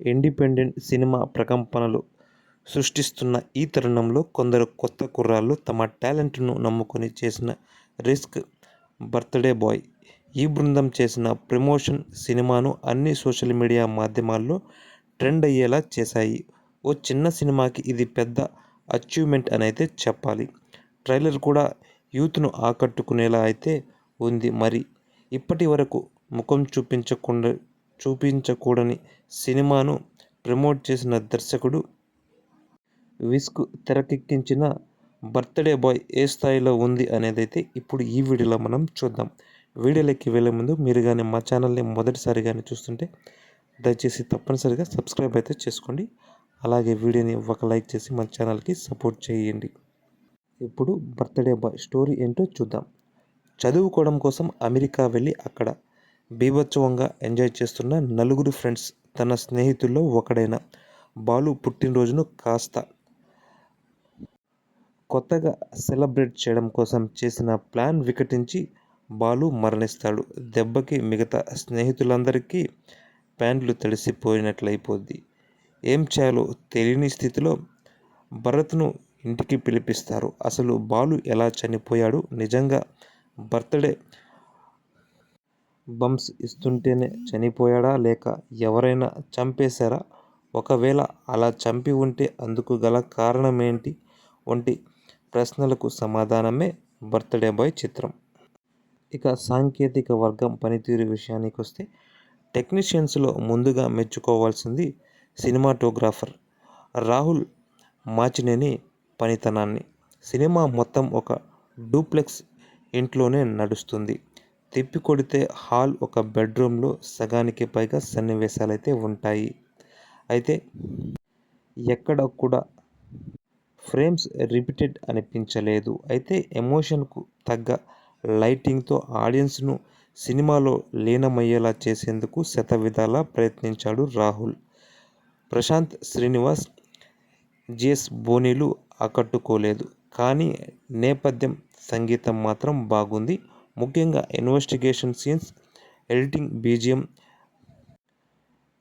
Independent cinema ప్రకంపనలు సృష్టిస్తున్న ఈ తరుణంలో కొందరు కొత్త కుర్రాళ్ళు తమ టాలెంట్ను నమ్ముకొని చేసిన రిస్క్ 'బర్త్డే బాయ్'. ఈ బృందం చేసిన ప్రమోషన్ సినిమాను అన్ని సోషల్ మీడియా మాధ్యమాల్లో ట్రెండ్ అయ్యేలా చేశాయి. ఓ చిన్న సినిమాకి ఇది పెద్ద అచీవ్మెంట్ అనైతే చెప్పాలి. ట్రైలర్ కూడా యూత్ను ఆకట్టుకునేలా అయితే ఉంది మరి. ఇప్పటి వరకు ముఖం చూపించకూడని సినిమాను ప్రమోట్ చేసిన దర్శకుడు విస్క్ తెరకెక్కించిన 'బర్త్డే బాయ్' ఏ స్థాయిలో ఉంది అనేదైతే ఇప్పుడు ఈ వీడియోలో మనం చూద్దాం. వీడియోలోకి వెళ్ళే ముందు మీరు కానీ మా ఛానల్ని మొదటిసారిగానే చూస్తుంటే దయచేసి తప్పనిసరిగా సబ్స్క్రైబ్ అయితే చేసుకోండి. అలాగే వీడియోని ఒక లైక్ చేసి మన ఛానల్కి సపోర్ట్ చేయండి. ఇప్పుడు 'బర్త్డే బాయ్' స్టోరీ ఏంటో చూద్దాం. చదువుకోవడం కోసం అమెరికా వెళ్ళి అక్కడ బీభత్సవంగా ఎంజాయ్ చేస్తున్న నలుగురు ఫ్రెండ్స్ తన స్నేహితుల్లో ఒకడైన బాలు పుట్టినరోజును కాస్త కొత్తగా సెలబ్రేట్ చేయడం కోసం చేసిన ప్లాన్ వికటించి బాలు మరణిస్తాడు. దెబ్బకి మిగతా స్నేహితులందరికీ ప్యాంట్లు తడిసిపోయినట్లయిపోద్ది. ఏం చేయాలో తెలియని స్థితిలో భరత్ను ఇంటికి పిలిపిస్తారు. అసలు బాలు ఎలా చనిపోయాడు? నిజంగా బర్త్డే బంప్స్ ఇస్తుంటేనే చనిపోయాడా లేక ఎవరైనా చంపేశారా? ఒకవేళ అలా చంపి ఉంటే అందుకు గల కారణమేంటి వంటి ప్రశ్నలకు సమాధానమే 'బర్త్డే బాయ్' చిత్రం. ఇక సాంకేతిక వర్గం పనితీరు విషయానికొస్తే టెక్నీషియన్స్లో ముందుగా మెచ్చుకోవాల్సింది సినిమాటోగ్రాఫర్ రాహుల్ మాచినేని పనితనాన్ని. సినిమా మొత్తం ఒక డూప్లెక్స్ ఇంట్లోనే నడుస్తుంది. తిప్పికొడితే హాల్, ఒక బెడ్రూమ్లో సగానికి పైగా సన్నివేశాలు అయితే ఉంటాయి. అయితే ఎక్కడా కూడా ఫ్రేమ్స్ రిపీటెడ్ అనిపించలేదు. అయితే ఎమోషన్కు తగ్గ లైటింగ్తో ఆడియన్స్ను సినిమాలో లీనమయ్యేలా చేసేందుకు శతవిధాలా ప్రయత్నించాడు రాహుల్. ప్రశాంత్, శ్రీనివాస్, జిఎస్ బోనీలు ఆకట్టుకోలేదు. కానీ నేపథ్యం సంగీతం మాత్రం బాగుంది. ముఖ్యంగా ఇన్వెస్టిగేషన్ సీన్స్, ఎడిటింగ్, బీజిఎం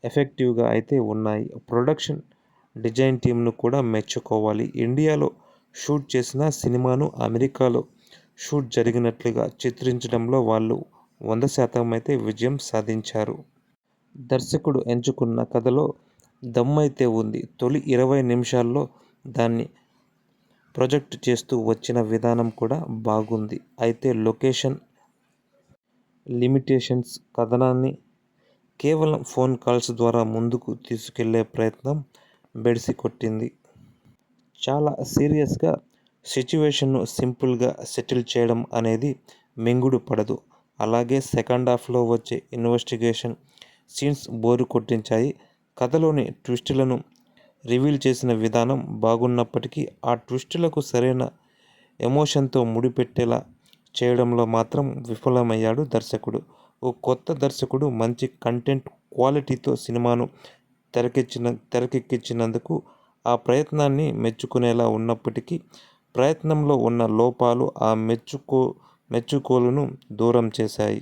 ఎఫెక్టివ్గా అయితే ఉన్నాయి. ప్రొడక్షన్ డిజైన్ టీమ్ను కూడా మెచ్చుకోవాలి. ఇండియాలో షూట్ చేసిన సినిమాను అమెరికాలో షూట్ జరిగినట్లుగా చిత్రించడంలో వాళ్ళు వంద శాతం అయితే విజయం సాధించారు. దర్శకుడు ఎంచుకున్న కథలో దమ్మైతే ఉంది. తొలి ఇరవై నిమిషాల్లో దాన్ని ప్రొజెక్ట్ చేస్తూ వచ్చిన విధానం కూడా బాగుంది. అయితే లొకేషన్ లిమిటేషన్స్ కథనాన్ని కేవలం ఫోన్ కాల్స్ ద్వారా ముందుకు తీసుకెళ్ళే ప్రయత్నం బెడిసి కొట్టింది చాలా సీరియస్గా సిచ్యువేషన్ను సింపుల్గా సెటిల్ చేయడం అనేది మింగుడు పడదు. అలాగే సెకండ్ హాఫ్లో వచ్చే ఇన్వెస్టిగేషన్ సీన్స్ బోరు కొట్టించాయి. కథలోని ట్విస్టులను రివీల్ చేసిన విధానం బాగున్నప్పటికీ ఆ ట్విస్టులకు సరైన ఎమోషన్తో ముడిపెట్టేలా చేయడంలో మాత్రం విఫలమయ్యాడు దర్శకుడు. ఓ కొత్త దర్శకుడు మంచి కంటెంట్ క్వాలిటీతో సినిమాను తెరకెచ్చిన తెరకెక్కించినందుకు ఆ ప్రయత్నాన్ని మెచ్చుకునేలా ఉన్నప్పటికీ ప్రయత్నంలో ఉన్న లోపాలు ఆ మెచ్చుకో మెచ్చుకోలును దూరం చేశాయి.